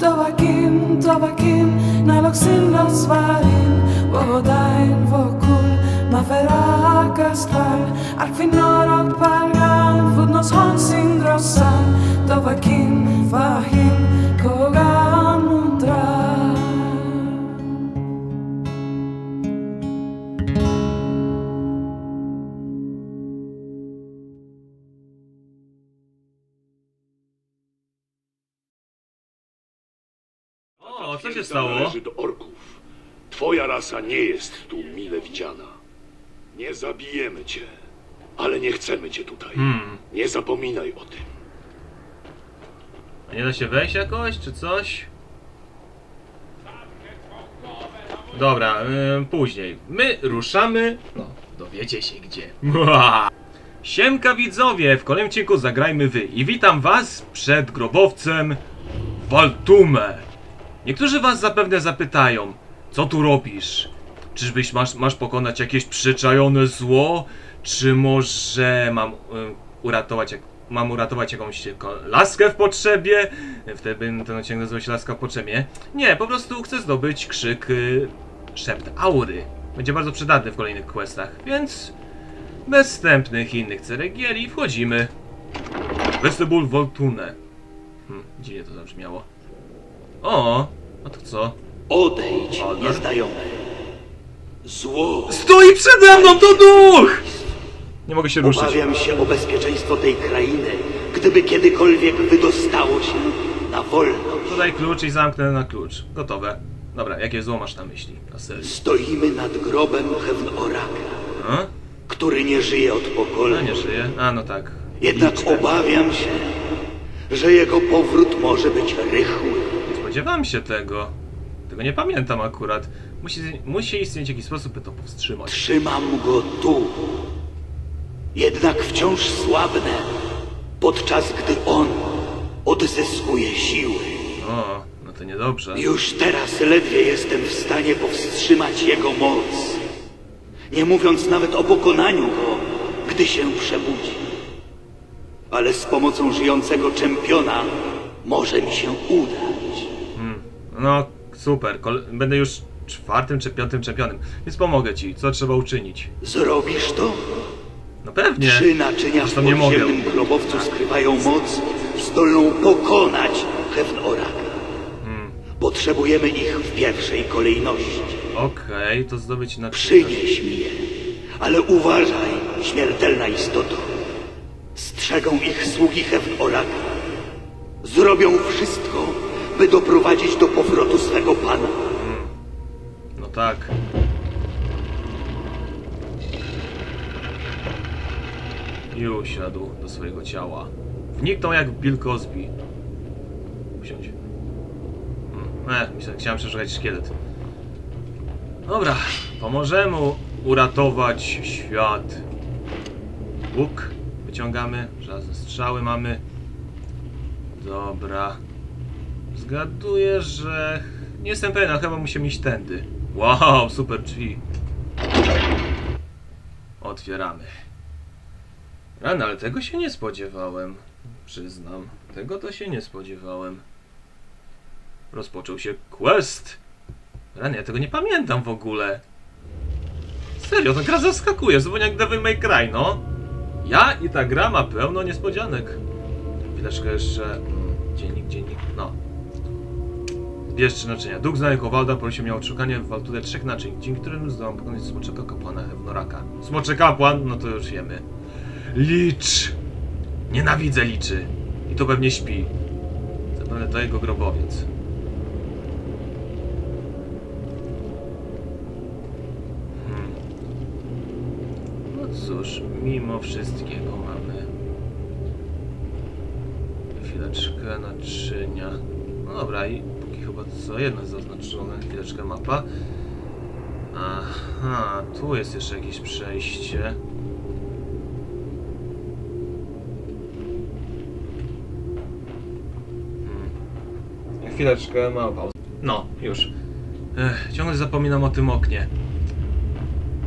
Tovakim, tovakim, Naloxin los varin, vohodain vokul, maferakas klar, arkvinor och pargan, fudnos honsin grossan, tovakim, vahim, kog się stało? należy do orków. Twoja rasa nie jest tu mile widziana. Nie zabijemy cię, ale nie chcemy cię tutaj. Hmm. Nie zapominaj o tym. A nie da się wejść jakoś, czy coś? Dobra, ym, później. My ruszamy. No, dowiecie się gdzie. Siemka widzowie, w kolejnym odcinku zagrajmy wy. I witam was przed grobowcem Waltume. Niektórzy was zapewne zapytają, co tu robisz? Czyżbyś masz, masz pokonać jakieś przyczajone zło? Czy może mam y, uratować jak, mam uratować jakąś laskę w potrzebie? Wtedy ten odcinek nazywa się Laska w potrzebie. Nie, po prostu chcę zdobyć krzyk y, szept aury. Będzie bardzo przydatny w kolejnych questach, więc bez wstępnych innych ceregieli wchodzimy. Vestibul Voltune. Hmm, dziwnie to zabrzmiało. O, a to co? Odejdź, Ale? nieznajomy. Zło. Stoi przede mną, to duch! Nie mogę się ruszyć. Obawiam się o bezpieczeństwo tej krainy, gdyby kiedykolwiek wydostało się na wolność. Podaj klucz i zamknę na klucz. Gotowe. Dobra, jakie zło masz na myśli? Na serio. Stoimy nad grobem Hewnoraka, A? który nie żyje od A pokoleń. nie żyje? A no tak. Jednak Liczne. obawiam się, że jego powrót może być rychły. Spodziewam się tego. Tego nie pamiętam akurat. Musi, musi istnieć jakiś sposób, by to powstrzymać. Trzymam go tu. Jednak wciąż słabnę, podczas gdy on odzyskuje siły. O, no to niedobrze. Już teraz ledwie jestem w stanie powstrzymać jego moc. Nie mówiąc nawet o pokonaniu go, gdy się przebudzi. Ale z pomocą żyjącego czempiona może mi się udać. No, super. Kol- będę już czwartym czy piątym czempionem. Więc pomogę ci. Co trzeba uczynić? Zrobisz to? No pewnie. Trzy naczynia w podziemnym grobowcu skrywają moc zdolną pokonać Hewnoraka. Potrzebujemy ich w pierwszej kolejności. Okej, to zdobyć na Przynieś mi je, ale uważaj, śmiertelna istoto. Strzegą ich sługi Hewnoraka. Zrobią wszystko, by doprowadzić do powrotu swego pana. No tak. I usiadł do swojego ciała. Wniknął jak Bill Cosby. Usiądź. Hmm. E, chciałem przeszukać szkielet. Dobra, pomożemy uratować świat. Łuk wyciągamy, żadne strzały mamy. Dobra. Zgaduję, że... Nie jestem pewien, chyba musimy iść tędy. Wow, super drzwi. Otwieramy. Rany, ale tego się nie spodziewałem. Przyznam. Tego to się nie spodziewałem. Rozpoczął się quest. Rany, ja tego nie pamiętam w ogóle. Serio, ta gra zaskakuje, zupełnie jak Devil May Cry, no. Ja i ta gra ma pełno niespodzianek. Chwileczkę jeszcze... mm, Dziennik, dziennik, no. Trzy naczynia. Duch znany Kowalda prosił mnie o odszukanie w Walturę trzech naczyń, dzięki którym zdołam pokonać smoczego kapłana Hewnoraka. Smoczy kapłan, no to już wiemy. Licz! Nienawidzę liczy. I to pewnie śpi. Zapewne to jego grobowiec. Hmm. No cóż, mimo wszystkiego mamy chwileczkę naczynia. No dobra, i chyba co jedno jest zaznaczone, chwileczkę mapa. Aha, tu jest jeszcze jakieś przejście. Hmm. Chwileczkę, mała pauza. No, już. Ech, ciągle zapominam o tym oknie.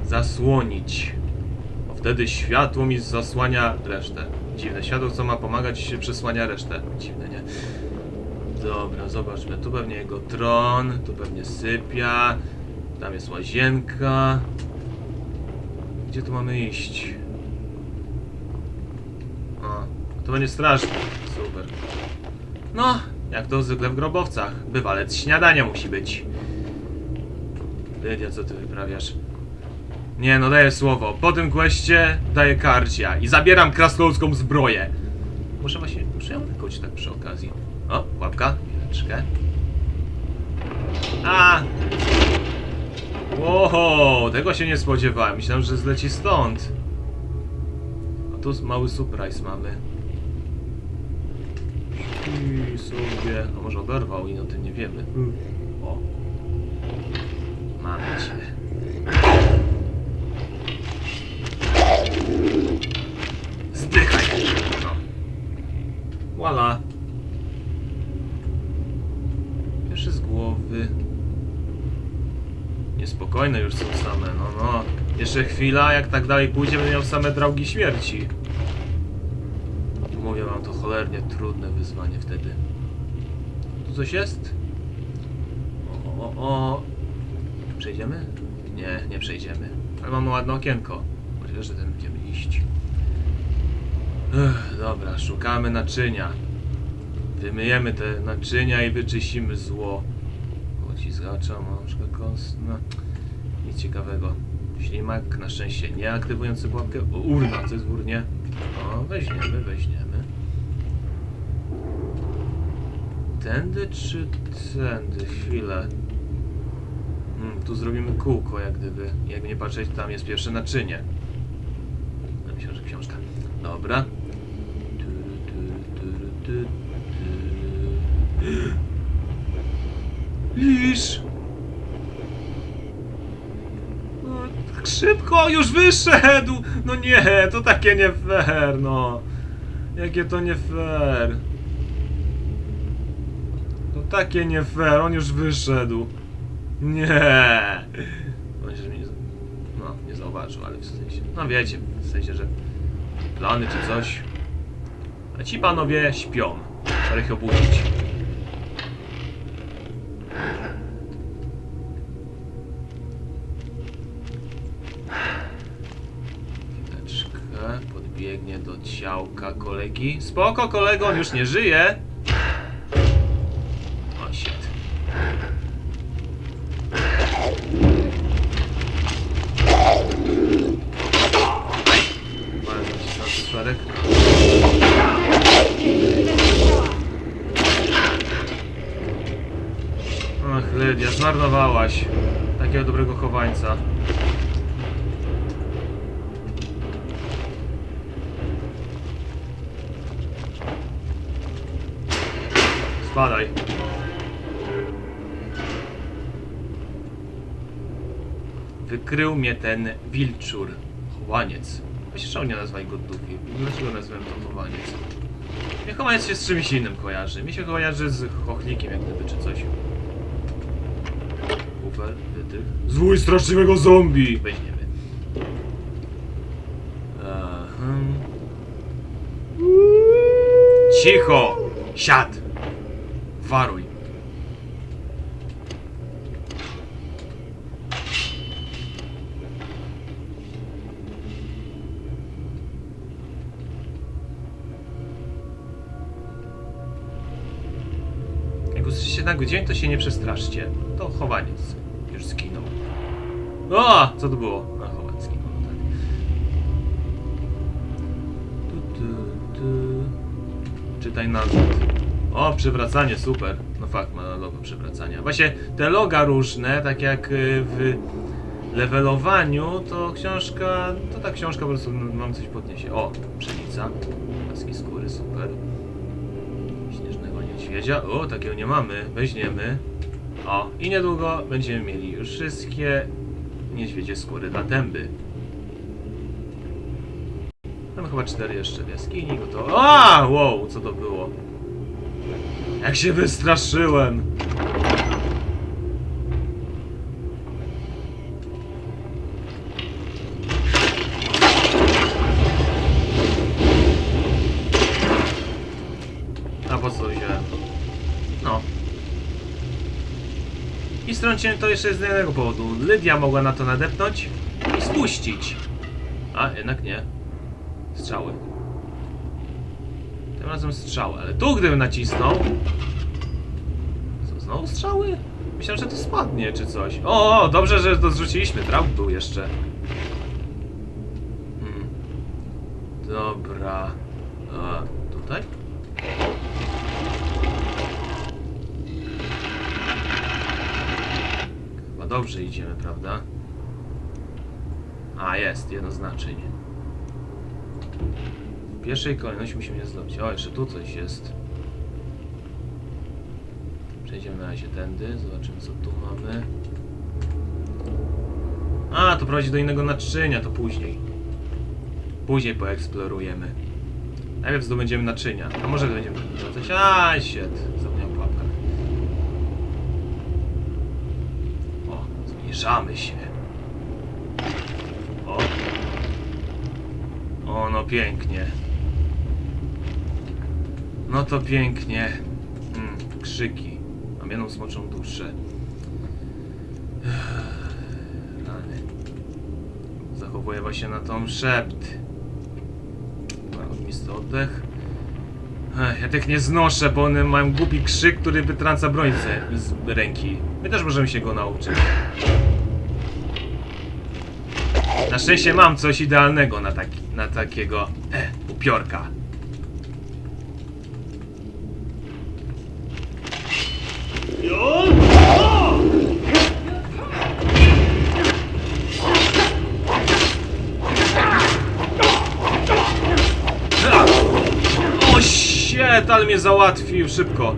Zasłonić. Bo wtedy światło mi zasłania resztę. Dziwne. Światło, co ma pomagać, przesłania resztę. Dziwne, nie? Dobra, zobaczmy. Tu pewnie jego tron, tu pewnie sypia, tam jest łazienka. Gdzie tu mamy iść? O, to będzie straszne. Super. No, jak to zwykle w grobowcach. Bywalec śniadania musi być. Lydia, co ty wyprawiasz? Nie, no daję słowo. Po tym questie daję karcia i zabieram krasnoludzką zbroję. Muszę właśnie, muszę ją wykuć tak przy okazji. O, łapka, chwileczkę. A! Wow, tego się nie spodziewałem. Myślałem, że zleci stąd. A tu mały surprise mamy. I sobie... A może oberwał i o tym nie wiemy. O. Mamy cię. Zdychaj. No. Voila. Pierwszy z głowy. Niespokojne już są same, no no. Jeszcze chwila, jak tak dalej pójdzie, będę miał same draugi śmierci. Mówię wam, to cholernie trudne wyzwanie wtedy. Tu coś jest? O, o, o. Przejdziemy? Nie, nie przejdziemy. Ale mamy ładne okienko. Możliwe, że ten będziemy iść. Ech, dobra, szukamy naczynia. Wymyjemy te naczynia i wyczyścimy zło. Pociskacza, mążka kostna. Nic ciekawego. Ślimak, na szczęście nie aktywujący pułapkę. O, urna, co jest w urnie? O, weźmiemy, weźmiemy. Tędy czy tędy? Chwilę. Hmm, tu zrobimy kółko, jak gdyby. Jakby nie patrzeć, tam jest pierwsze naczynie. Myślę, że książka. Dobra. Lisz! No, szybko, już wyszedł! No nie, to takie nie fair, no. Jakie to nie fair. To takie nie fair, on już wyszedł. Nie. Myślę, że mnie nie, no, nie zauważył, ale w sensie, no wiecie, w sensie, że plany czy coś. A ci panowie śpią. Trzeba ich obudzić. Ciałka kolegi. Spoko, kolego, on już nie żyje. O, shit. Szwarek. Ach, Lydia, zmarnowałaś takiego dobrego chowańca. Spadaj. Wykrył mnie ten wilczur. Chowaniec. Właśnie czemu nie nazwaj go Dufi? Dlaczego nazwałem to chowaniec? Nie chowaniec się z czymś innym kojarzy. Mi się kojarzy z chochlikiem jak gdyby, czy coś. Ufer, wytych. Zwój straszliwego zombie! Weźmiemy. Cicho! Siad! Waruj. Jak usłyszycie na dzień, to się nie przestraszcie. To chowaniec. Już zginął. O! Co to było? A, chowaniec zginął, tak. Tu, tu, tu. Czytaj nazwę. O, przewracanie, super. No fakt, ma logo przewracania. Właśnie te loga różne, tak jak y, w levelowaniu, to książka, to ta książka po prostu mam coś podniesie. O, pszenica, paski skóry, super. Śnieżnego niedźwiedzia, o, takiego nie mamy, weźmiemy. O, i niedługo będziemy mieli już wszystkie niedźwiedzie skóry dla dęby. Mamy chyba cztery jeszcze w jaskini, bo to... A, wow, co to było? Jak się wystraszyłem! A po co wziąłem? No, I strąciłem to jeszcze z jednego powodu. Lydia mogła na to nadepnąć i spuścić. A, jednak nie. Strzały. Tym razem strzały, ale tu gdybym nacisnął... Co, znowu strzały? Myślałem, że to spadnie czy coś. O, dobrze, że to zrzuciliśmy. Trap był jeszcze. Hmm. Dobra. A, tutaj? Chyba dobrze idziemy, prawda? A, jest, jedno znaczenie. Pierwszej kolejności musimy je zrobić. O, jeszcze tu coś jest. Przejdziemy na razie tędy, zobaczymy co tu mamy. A, to prowadzi do innego naczynia, to później. Później poeksplorujemy. Najpierw zdobędziemy naczynia. A może będziemy wracać. A, shit. Zapomniałem pułapkę. O, zbliżamy się. O. O, no pięknie. No to pięknie. Mm, krzyki. Mam jedną smoczą duszę. Rany. Zachowuję właśnie na tą szept. Mam misty oddech. Ech, ja tych nie znoszę, bo one mają głupi krzyk, który wytrąca broń z, z ręki. My też możemy się go nauczyć. Na szczęście mam coś idealnego na, taki, na takiego e, upiorka. Ale mnie załatwił szybko.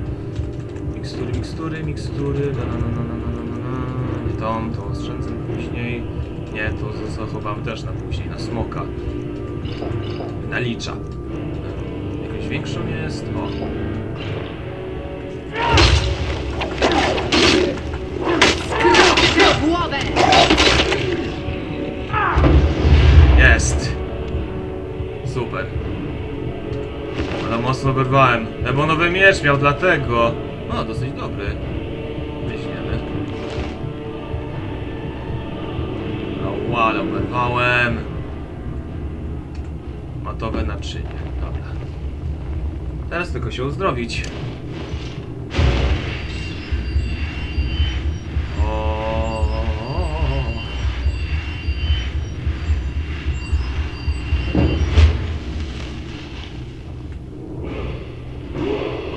Mikstury, mikstury, mikstury. Na, na, na, na, na, na, na, na. Tą, tą oszczędzę później. Nie, to zachowamy też na później, na smoka. Nalicza. Jakąś większą jest. O. Wyrwałem. Ebonowy miecz miał dlatego. No, dosyć dobry. Weźmiemy. No, ale oberwałem. Matowe naczynie. Dobra. Teraz tylko się uzdrowić.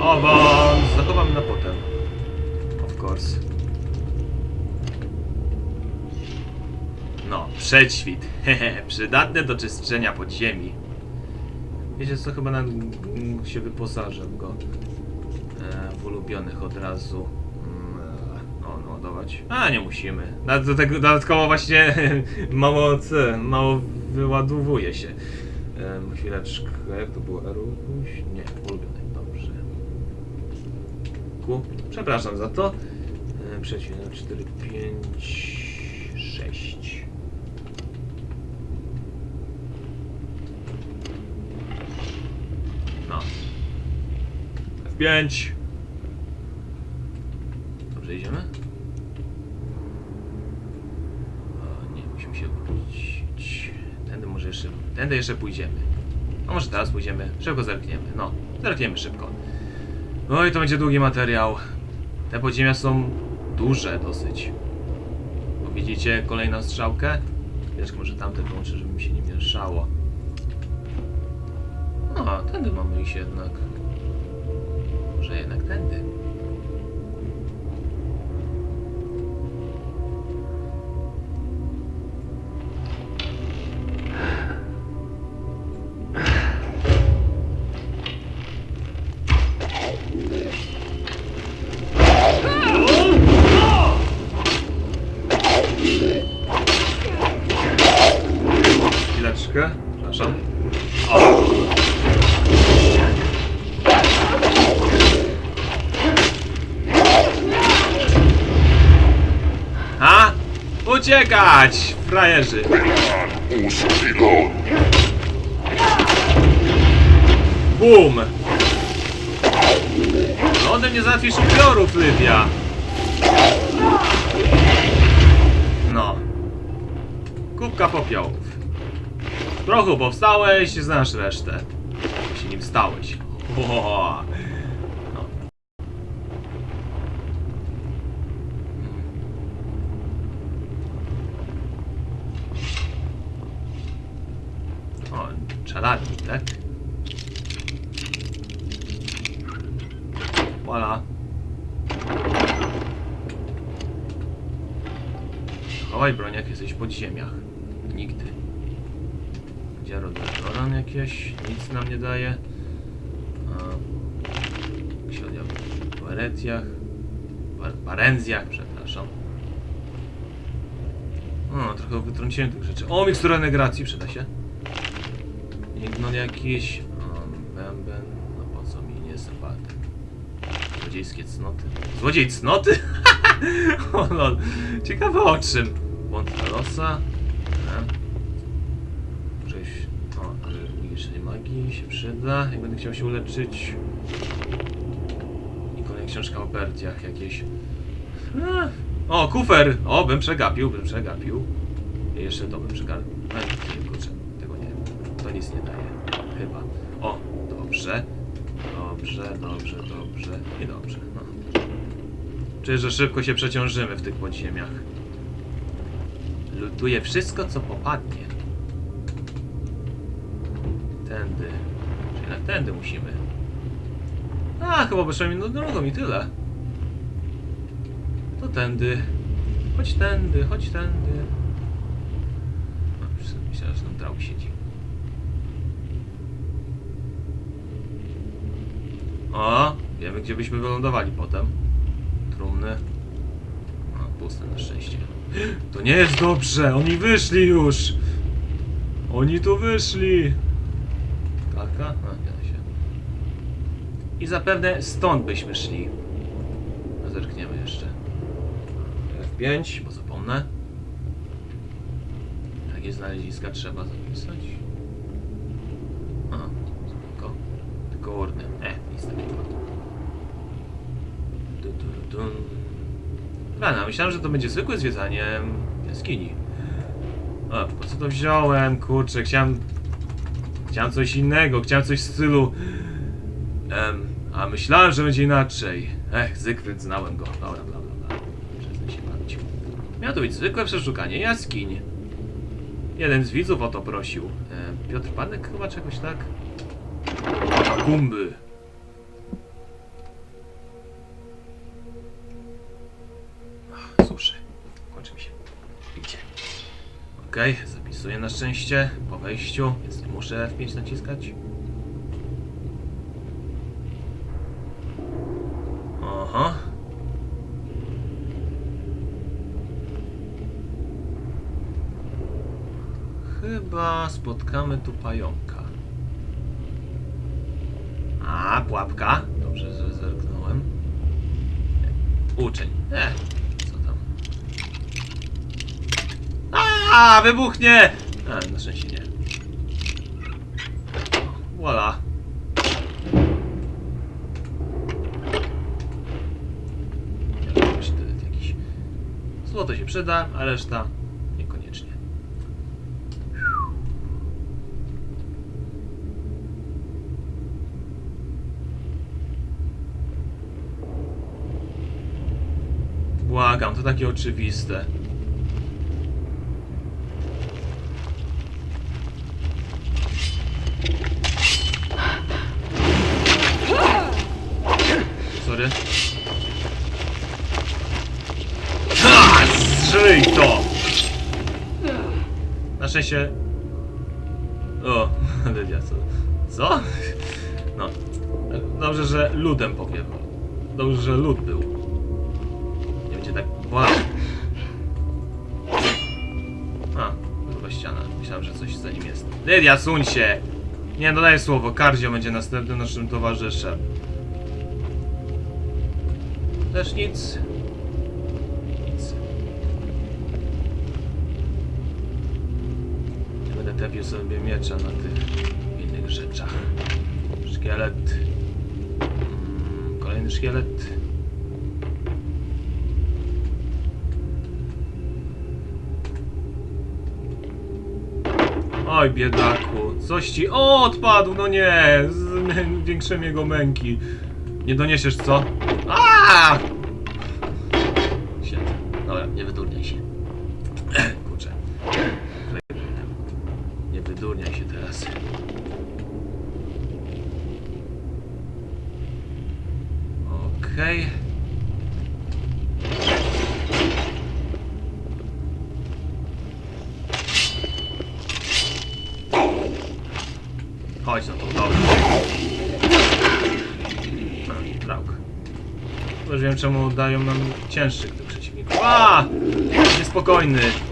Awans! Zachowam na potem. Of course. No, przedświt. Hehe, przydatne do czyszczenia podziemi. Wiecie co, chyba mm, się wyposażę go. E, w ulubionych od razu. Mm, e, No, no. A, nie musimy. Na- Do tego dodatkowo właśnie mało, mało wyładowuje się. Em, chwileczkę, jak to było? Eruś? Nie, ulubiony. Przepraszam za to. Przeciw 4, 5, 6. No. F5. Dobrze idziemy? O, nie, musimy się wrócić. Tędy może jeszcze, tędy jeszcze pójdziemy. A może teraz pójdziemy, szybko zerkniemy. No, zerkniemy szybko. No i to będzie długi materiał. Te podziemia są duże dosyć. Bo widzicie kolejną strzałkę? Wiesz, może tamte wyłączę, żeby mi się nie mieszało. No, tędy mamy iść jednak. Może jednak tędy. Jać, frajerzy. Bum! No ode mnie załatwisz upiorów, Livia. No. Kubka popiołów. W prochu powstałeś, znasz resztę. Jeśli nim stałeś. Ohohoho. Podziemiach. Nigdy. Gdzie rodoran jakieś? Nic nam nie daje. A, Ksiądz w Paretiach. Par parenzjach, przepraszam. O, trochę wytrąciłem tych rzeczy. O, mikstura negacji przyda się. Ignon jakiś. Bęben. No po co mi nie sympaty? Złodziejskie cnoty. Złodziej cnoty? o lol. Ciekawe o czym. Błąd losa. Cześć. O, niszczenie magii się przyda. Jak będę chciał się uleczyć. I kolejna książka o Bertiach jakieś. A. O, kufer! O, bym przegapił, bym przegapił. Jeszcze to bym przegapił. Nie, kurczę, tego nie. To nic nie daje. Chyba. O, dobrze. Dobrze, dobrze, dobrze i dobrze. No. Że szybko się przeciążymy w tych podziemiach. Lutuję wszystko, co popadnie. Tędy. Czyli na tędy musimy. A, chyba wyszło mi no drogą i tyle. To tędy. Chodź tędy, chodź tędy. No, myślałem, że tam drał siedzi. O, wiemy gdzie byśmy wylądowali potem. Trumny. O, puste na szczęście. To nie jest dobrze, oni wyszli już! Oni tu wyszli! Kalka? A, da się. I zapewne stąd byśmy szli. A zerkniemy jeszcze. F5, bo zapomnę. Jakie znaleziska trzeba zapisać? Aha, spoko. Tylko urny. E, nic takiego. Du, du, dun. Rana, myślałem, że to będzie zwykłe zwiedzanie jaskini. O, po co to wziąłem? Kurczę, chciałem... Chciałem coś innego, chciałem coś w stylu... Em, a myślałem, że będzie inaczej. Ech, Zygfryd, znałem go. Dobra, bla, bla, bla. Przestań się bawić. Miało to być zwykłe przeszukanie jaskiń. Jeden z widzów o to prosił. E, Piotr Panek chyba czegoś tak? Kumby. Okej, zapisuję na szczęście po wejściu, więc nie muszę F5 naciskać. Aha. Chyba spotkamy tu pająka. A, pułapka. Dobrze, że zerknąłem. Uczeń. E, co tam? A, wybuchnie! A, na szczęście nie. Voila. Jakiś. Złoto się przyda, a reszta niekoniecznie. Błagam, to takie oczywiste. Szczęście... O, Lydia, co? Co? No. Dobrze, że ludem powiewał. Dobrze, że lud był. Nie będzie tak bolało. A, chyba ściana. Myślałem, że coś za nim jest. Lydia, suń się! Nie, dodaję słowo. Kardzio będzie następnym naszym towarzyszem. Też. Nic. Tepił sobie miecza na tych innych rzeczach. Szkielet. Mm, kolejny szkielet. Oj, biedaku, coś ci... O, odpadł, no nie! Zwiększymy jego męki. Nie doniesiesz, co? A! Shit. Dobra, nie wydurniaj się. Kurczę. Nie wydurniaj się teraz. Okej. Chodź no to dobra. A, Drauk. Już wiem czemu dają nam cięższych tych przeciwników. A! Niespokojny. Dzięki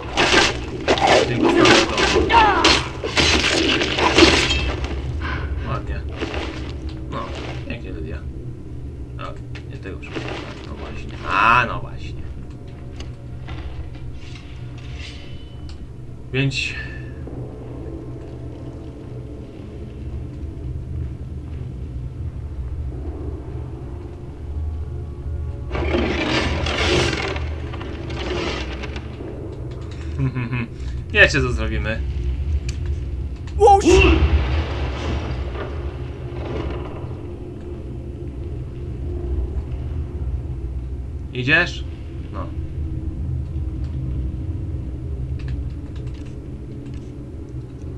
Więc... Wiecie co zrobimy. Idziesz? No.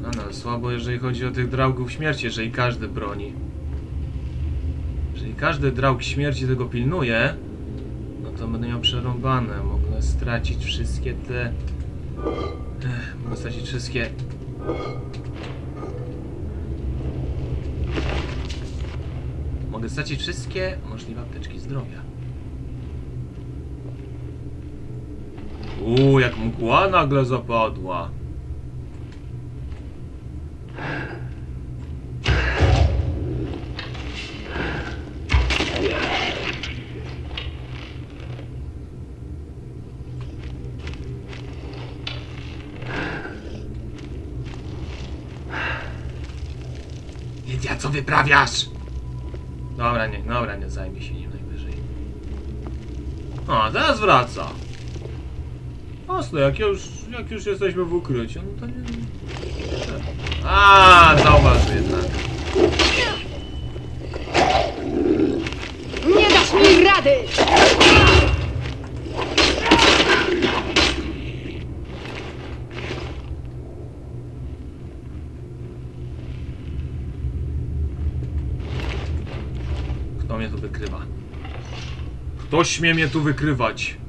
No, no, słabo jeżeli chodzi o tych draugów śmierci, jeżeli każdy broni. Jeżeli każdy draug śmierci tego pilnuje, no to będę miał przerąbane. Mogę stracić wszystkie te... Ech, mogę stracić wszystkie... Mogę stracić wszystkie możliwe apteczki zdrowia. Uuu, jak mgła nagle zapadła. Lidia, co wyprawiasz? Dobra, nie, dobra, nie zajmie się nim najwyżej. O, teraz wraca. Jasne, jak już, jak już jesteśmy w ukryciu, no to nie... A, zauważ jednak. Nie dasz mi rady! Kto mnie tu wykrywa? Kto śmie mnie tu wykrywać?